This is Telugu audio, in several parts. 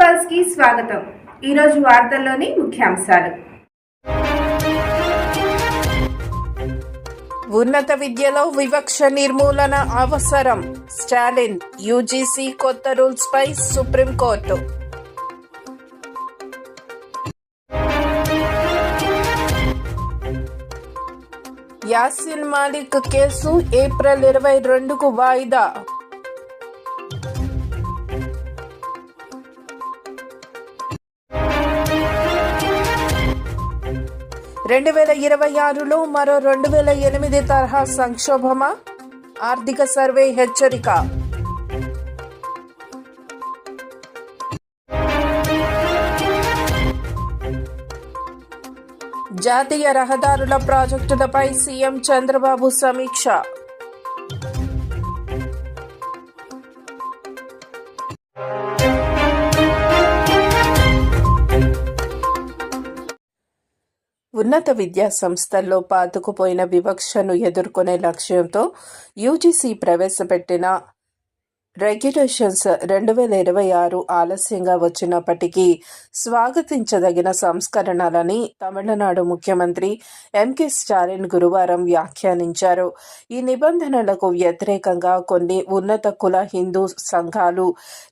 పల్స్కి స్వాగతం. ఈరోజు వార్తల్లోని ముఖ్యాంశాలు. ఉన్నత విద్యలో వివక్ష నిర్మూలన అవసరం. స్టాలిన్ యూజీసీ కొత్త రూల్స్ పై supreme court. Yasin Malik case April ఇరవై రెండుకు వాయిదా. రెండు వేల ఇరవై ఆరులో మరో రెండు వేల ఎనిమిది తరహా సంక్షోభమా? ఆర్థిక సర్వే హెచ్చరిక. జాతీయ రహదారుల ప్రాజెక్టులపై సీఎం చంద్రబాబు సమీక్ష. ఉన్నత విద్యా సంస్థల్లో పాతుకుపోయిన వివక్షను ఎదుర్కొనే లక్ష్యంతో యూజీసీ ప్రవేశపెట్టిన రెగ్యులేషన్స్ రెండు వేల ఇరవై ఆరు ఆలస్యంగా వచ్చినప్పటికీ స్వాగతించదగిన సంస్కరణలని తమిళనాడు ముఖ్యమంత్రి ఎంకే స్టాలిన్ గురువారం వ్యాఖ్యానించారు. ఈ నిబంధనలకు వ్యతిరేకంగా కొన్ని ఉన్నత కుల హిందూ సంఘాలు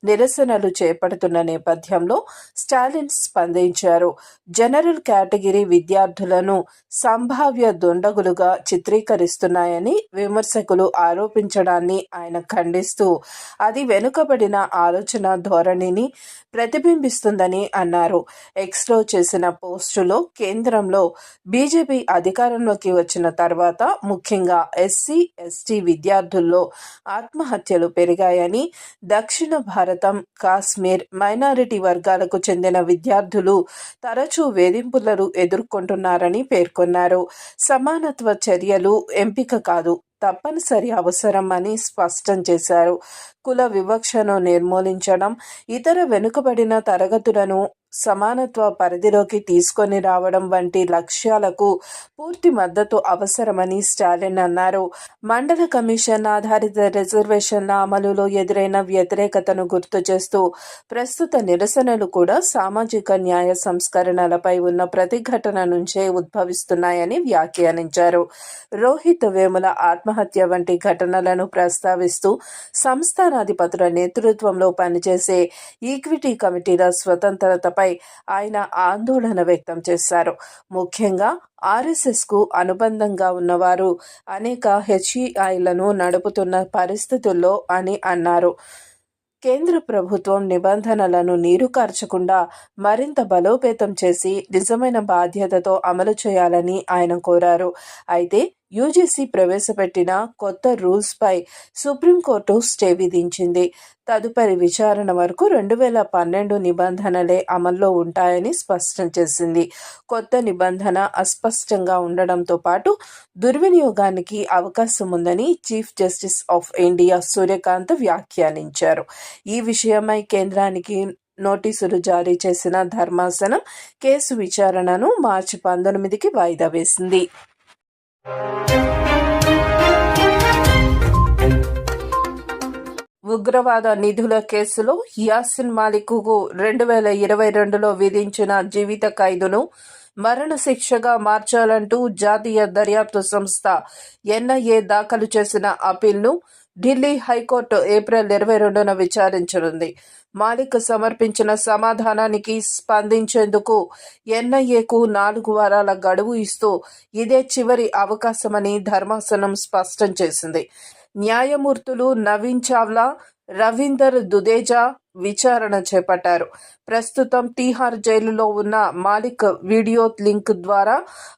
నిరసనలు చేపడుతున్న నేపథ్యంలో స్టాలిన్ స్పందించారు. జనరల్ కేటగిరీ విద్యార్థులను సంభావ్య దుండగులుగా చిత్రీకరిస్తున్నాయని విమర్శకులు ఆరోపించడాన్ని ఆయన ఖండిస్తూ అది వెనుకబడిన ఆలోచన ధోరణిని ప్రతిబింబిస్తుందని అన్నారు. ఎక్స్లో చేసిన పోస్టులో కేంద్రంలో బీజేపీ అధికారంలోకి వచ్చిన తర్వాత ముఖ్యంగా ఎస్సీ ఎస్టీ విద్యార్థుల్లో ఆత్మహత్యలు పెరిగాయని దక్షిణ భారతం కాశ్మీర్ మైనారిటీ వర్గాలకు చెందిన విద్యార్థులు తరచూ వేధింపులను ఎదుర్కొంటున్నారని పేర్కొన్నారు. సమానత్వ చర్యలు ఎంపిక కాదు తప్పనిసరి అవసరం అని స్పష్టం చేశారు. కుల వివక్షను నిర్మూలించడం ఇతర వెనుకబడిన తరగతులను సమానత్వ పరిధిలోకి తీసుకొని రావడం వంటి లక్ష్యాలకు పూర్తి మద్దతు అవసరమని స్టాలిన్ అన్నారు. మండల కమిషన్ ఆధారిత రిజర్వేషన్ల అమలులో ఎదురైన వ్యతిరేకతను గుర్తు చేస్తూ ప్రస్తుత నిరసనలు కూడా సామాజిక న్యాయ సంస్కరణలపై ఉన్న ప్రతిఘటన నుంచే ఉద్భవిస్తున్నాయని వ్యాఖ్యానించారు. రోహిత్ వేముల ఆత్మహత్య వంటి ఘటనలను ప్రస్తావిస్తూ సంస్థానాధిపతుల నేతృత్వంలో పనిచేసే ఈక్విటీ కమిటీల స్వతంత్రతపై ఆయన ఆందోళన వ్యక్తం చేశారు. ముఖ్యంగా ఆర్ఎస్ఎస్కు అనుబంధంగా ఉన్నవారు అనేక హెచ్ఈఐలను నడుపుతున్న పరిస్థితుల్లో అని అన్నారు. కేంద్ర ప్రభుత్వం నిబంధనలను నీరు కార్చకుండా మరింత బలోపేతం చేసి నిజమైన బాధ్యతతో అమలు చేయాలని ఆయన కోరారు. అయితే యూజీసీ ప్రవేశపెట్టిన కొత్త రూల్స్పై సుప్రీంకోర్టు స్టే విధించింది. తదుపరి విచారణ వరకు రెండు వేల పన్నెండు నిబంధనలే అమల్లో ఉంటాయని స్పష్టం చేసింది. కొత్త నిబంధన అస్పష్టంగా ఉండడంతో పాటు దుర్వినియోగానికి అవకాశం ఉందని chief justice of India Suryakant వ్యాఖ్యానించారు. ఈ విషయమై కేంద్రానికి నోటీసులు జారీ చేసిన ధర్మాసనం కేసు విచారణను మార్చి పంతొమ్మిదికి వాయిదా వేసింది. ఉగ్రవాద నిధుల కేసులో యాసిన్ మాలిక్కు రెండు వేల ఇరవై రెండులో విధించిన జీవిత ఖైదును మరణశిక్షగా మార్చాలంటూ జాతీయ దర్యాప్తు సంస్థ ఎన్ఐఏ దాఖలు చేసిన అప్పీల్ను ఢిల్లీ హైకోర్టు ఏప్రిల్ ఇరవై రెండున విచారించనుంది. మాలిక్ సమర్పించిన సమాధానానికి స్పందించేందుకు ఎన్ఐఏకు నాలుగు వారాల గడువు ఇస్తూ ఇదే చివరి అవకాశమని ధర్మాసనం స్పష్టం చేసింది. న్యాయమూర్తులు నవీన్ చావ్లా రవీందర్ దుదేజా విచారణ చేపట్టారు. ప్రస్తుతం తీహార్ జైలులో ఉన్న మాలిక్ వీడియో లింక్ ద్వారా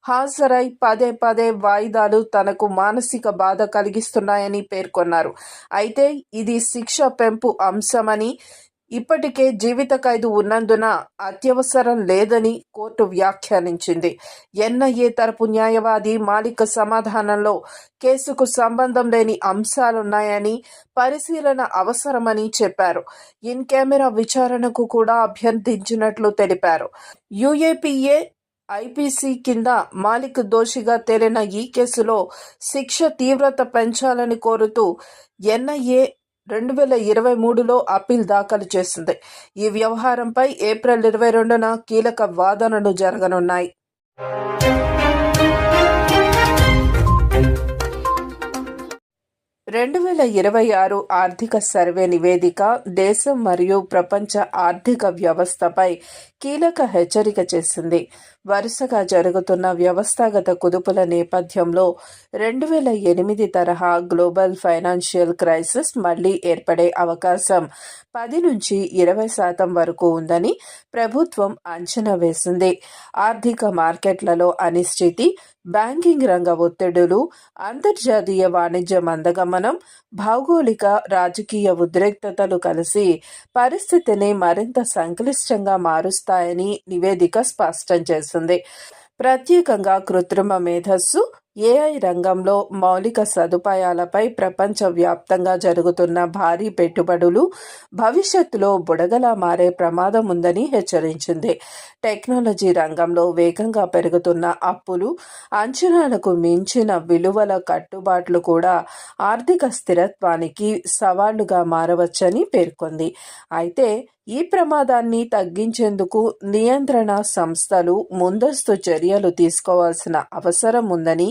హాజరై పదే పదే వాయిదాలు తనకు మానసిక బాధ కలిగిస్తున్నాయని పేర్కొన్నారు. అయితే ఇది శిక్ష పెంపు అంశమని ఇప్పటికే జీవిత ఖైదు ఉన్నందున అత్యవసరం లేదని కోర్టు వ్యాఖ్యానించింది. ఎన్ఐఏ తరపు న్యాయవాది మాలిక్ సమాధానంలో కేసుకు సంబంధం లేని అంశాలున్నాయని పరిశీలన అవసరమని చెప్పారు. ఇన్ కెమెరా విచారణకు కూడా అభ్యర్థించినట్లు తెలిపారు. యుఏపిఏ ఐపీసీ కింద మాలిక్ దోషిగా తేలిన ఈ కేసులో శిక్ష తీవ్రత పెంచాలని కోరుతూ ఎన్ఐఏ రెండు వేల ఇరవై మూడులో అప్పీల్ దాఖలు చేసింది. ఈ వ్యవహారంపై ఏప్రిల్ ఇరవై రెండున కీలక వాదనలు జరగనున్నాయి. రెండు వేల ఇరవై ఆరు ఆర్థిక సర్వే నివేదిక దేశం మరియు ప్రపంచ ఆర్థిక వ్యవస్థపై కీలక హెచ్చరిక చేసింది. వరుసగా జరుగుతున్న వ్యవస్థాగత కుదుపుల నేపథ్యంలో రెండు వేల ఎనిమిది తరహా గ్లోబల్ ఫైనాన్షియల్ క్రైసిస్ మళ్ళీ ఏర్పడే అవకాశం పది నుంచి ఇరవై శాతం వరకు ఉందని ప్రభుత్వం అంచనా వేసింది. ఆర్థిక మార్కెట్లలో అనిశ్చితి బ్యాంకింగ్ రంగ ఒత్తిడులు అంతర్జాతీయ వాణిజ్య మందగమనం భౌగోళిక రాజకీయ ఉద్రిక్తతలు కలిసి పరిస్థితిని మరింత సంక్లిష్టంగా మారుస్తాయని నివేదిక స్పష్టం చేసింది. ప్రత్యేకంగా కృత్రిమ మేధస్సు ఏఐ రంగంలో మౌలిక సదుపాయాలపై ప్రపంచవ్యాప్తంగా జరుగుతున్న భారీ పెట్టుబడులు భవిష్యత్తులో బుడగలా మారే ప్రమాదం ఉందని హెచ్చరించింది. టెక్నాలజీ రంగంలో వేగంగా పెరుగుతున్న అప్పులు అంచనాలకు మించిన విలువల కట్టుబాట్లు కూడా ఆర్థిక స్థిరత్వానికి సవాళ్ళుగా మారవచ్చని పేర్కొంది. అయితే ఈ ప్రమాదాన్ని తగ్గించేందుకు నియంత్రణ సంస్థలు ముందస్తు చర్యలు తీసుకోవాల్సిన అవసరం ఉందని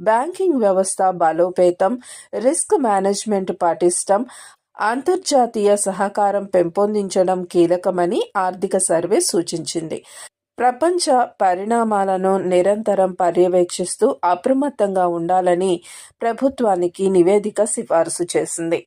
బ్యాంకింగ్ వ్యవస్థ బలోపేతం రిస్క్ మేనేజ్మెంట్ పటిష్టం అంతర్జాతీయ సహకారం పెంపొందించడం కీలకమని ఆర్థిక సర్వే సూచించింది. ప్రపంచ పరిణామాలను నిరంతరం పర్యవేక్షిస్తూ అప్రమత్తంగా ఉండాలని ప్రభుత్వానికి నివేదిక సిఫార్సు చేసింది.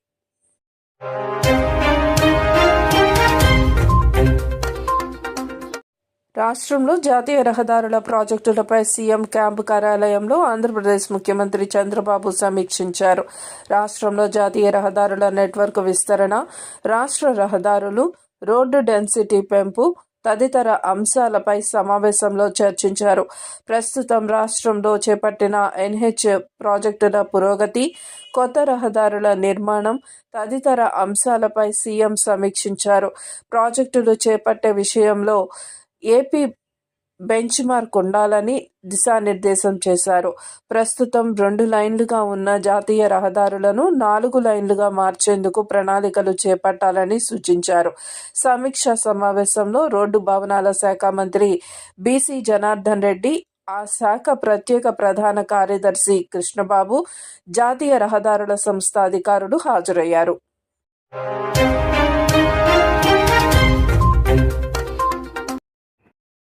రాష్ట్రంలో జాతీయ రహదారుల ప్రాజెక్టులపై సీఎం క్యాంపు కార్యాలయంలో ఆంధ్రప్రదేశ్ ముఖ్యమంత్రి చంద్రబాబు సమీక్షించారు. రాష్ట్రంలో జాతీయ రహదారుల నెట్వర్క్ విస్తరణ రాష్ట్ర రహదారులు రోడ్డు డెన్సిటీ పెంపు తదితర అంశాలపై సమావేశంలో చర్చించారు. ప్రస్తుతం రాష్ట్రంలో చేపట్టిన ఎన్హెచ్ ప్రాజెక్టుల పురోగతి కొత్త రహదారుల నిర్మాణం తదితర అంశాలపై సీఎం సమీక్షించారు. ప్రాజెక్టులు చేపట్టే విషయంలో ఏపీ బెంచ్ మార్క్ ఉండాలని దిశానిర్దేశం చేశారు. ప్రస్తుతం రెండు లైన్లుగా ఉన్న జాతీయ రహదారులను నాలుగు లైన్లుగా మార్చేందుకు ప్రణాళికలు చేపట్టాలని సూచించారు. సమీక్ష సమావేశంలో రోడ్డు భవనాల శాఖ మంత్రి బీసీ జనార్దన్ రెడ్డి ఆ శాఖ ప్రత్యేక ప్రధాన కార్యదర్శి కృష్ణబాబు జాతీయ రహదారుల సంస్థ అధికారులు హాజరయ్యారు.